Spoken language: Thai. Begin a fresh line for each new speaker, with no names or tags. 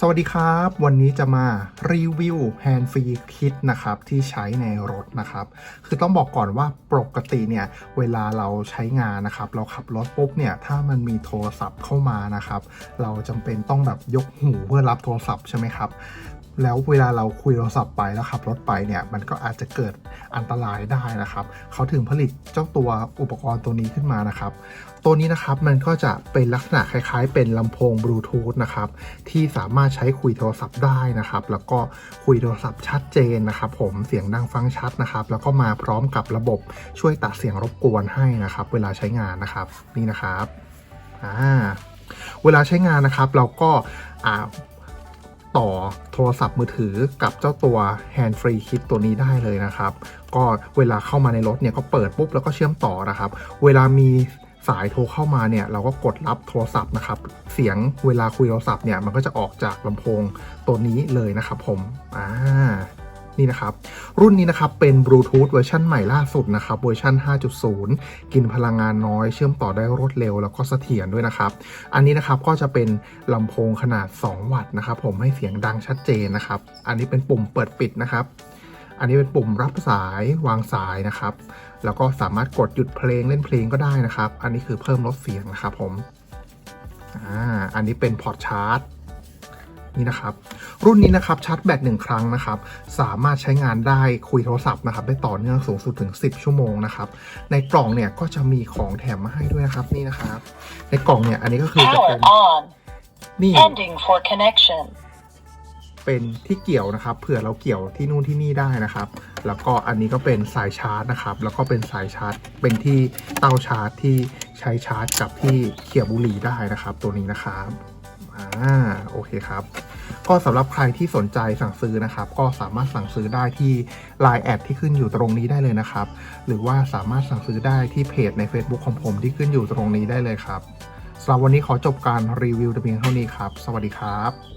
สวัสดีครับ วันนี้จะมารีวิวแฮนด์ฟรีคิดนะครับที่ใช้ในรถนะครับ คือต้องบอกก่อนว่าปกติเนี่ยเวลาเราใช้งานนะครับ เราขับรถปุ๊บเนี่ยถ้ามันมีโทรศัพท์เข้ามานะครับ เราจำเป็นต้องแบบยกหูเพื่อรับโทรศัพท์ใช่ไหมครับ แล้วเวลาเราคุยโทรศัพท์ไปแล้วขับรถไปเนี่ยมันก็อาจจะเกิดอันตรายได้นะครับ เขาถึงผลิตเจ้าตัวอุปกรณ์ตัวนี้ขึ้นมานะครับ ตัวนี้นะครับมันก็จะเป็นลักษณะคล้ายๆ เป็นลำโพงบลูทูธนะครับที่สามารถใช้คุยโทรศัพท์ได้นะครับ แล้วก็คุยโทรศัพท์ชัดเจนนะครับ ผมเสียงดังฟังชัดนะครับ แล้วก็มาพร้อมกับระบบช่วยตัดเสียงรบกวนให้นะครับ เวลาใช้งานนะครับนี่นะครับอ่าเวลาใช้งานนะครับเราก็อ่า ต่อโทรศัพท์มือถือกับเจ้าตัว Hand Free Kit ตัวนี้ได้เลยนะครับ ก็เวลาเข้ามาในรถเนี่ยก็เปิดปุ๊บแล้วก็เชื่อมต่อนะครับ เวลามีสายโทรเข้ามาเนี่ยเราก็กดรับโทรศัพท์นะครับ เสียงเวลาคุยโทรศัพท์เนี่ยมันก็จะออกจากลำโพงตัวนี้เลยนะครับผม อ่า นี่นะครับ รุ่นนี้นะครับเป็นบลูทูธเวอร์ชันใหม่ล่าสุดนะครับเวอร์ชัน5.0 กินพลังงานน้อย เชื่อมต่อได้รวดเร็วแล้วก็เสถียรด้วยนะครับ อันนี้นะครับก็จะเป็นลำโพงขนาด 2 วัตต์นะครับ ผมให้เสียงดังชัดเจนนะครับ อันนี้เป็นปุ่มเปิดปิดนะครับอันนี้เป็นปุ่มรับสายวางสายนะครับ แล้วก็สามารถกดหยุดเพลงเล่นเพลงก็ได้นะครับ อันนี้คือเพิ่มลดเสียงนะครับผม อ่า อันนี้เป็นพอร์ตชาร์จ นี่นะครับ รุ่นนี้นะครับชาร์จแบตหนึ่งครั้งนะครับ สามารถใช้งานได้คุยโทรศัพท์นะครับ ได้ต่อเนื่องสูงสุดถึง 10 ชั่วโมงนะครับ ในกล่องเนี่ยก็จะมีของแถมมาให้ด้วยนะครับนี่นะครับ ในกล่องเนี่ยอันนี้ก็คือจะ
Power
เป็น
on.
นี่
Ending for connection.
เป็นที่เกี่ยวนะครับ เผื่อเราเกี่ยวที่นู่นที่นี่ได้นะครับ แล้วก็อันนี้ก็เป็นสายชาร์จนะครับ แล้วก็เป็นสายชาร์จ เป็นที่เต้าชาร์จที่ใช้ชาร์จกับที่เขี่ยบุหรี่ได้นะครับ ตัวนี้นะครับ อ่า โอเคครับ ก็สำหรับใครที่สนใจสั่งซื้อนะครับ ก็สามารถสั่งซื้อได้ที่ Line แอดที่ขึ้นอยู่ตรงนี้ได้เลยนะครับ หรือว่าสามารถสั่งซื้อได้ที่เพจใน Facebook ของผมที่ขึ้นอยู่ตรงนี้ได้เลยครับสำหรับวันนี้ขอจบการรีวิวแต่เพียงเท่านี้ครับ สวัสดีครับ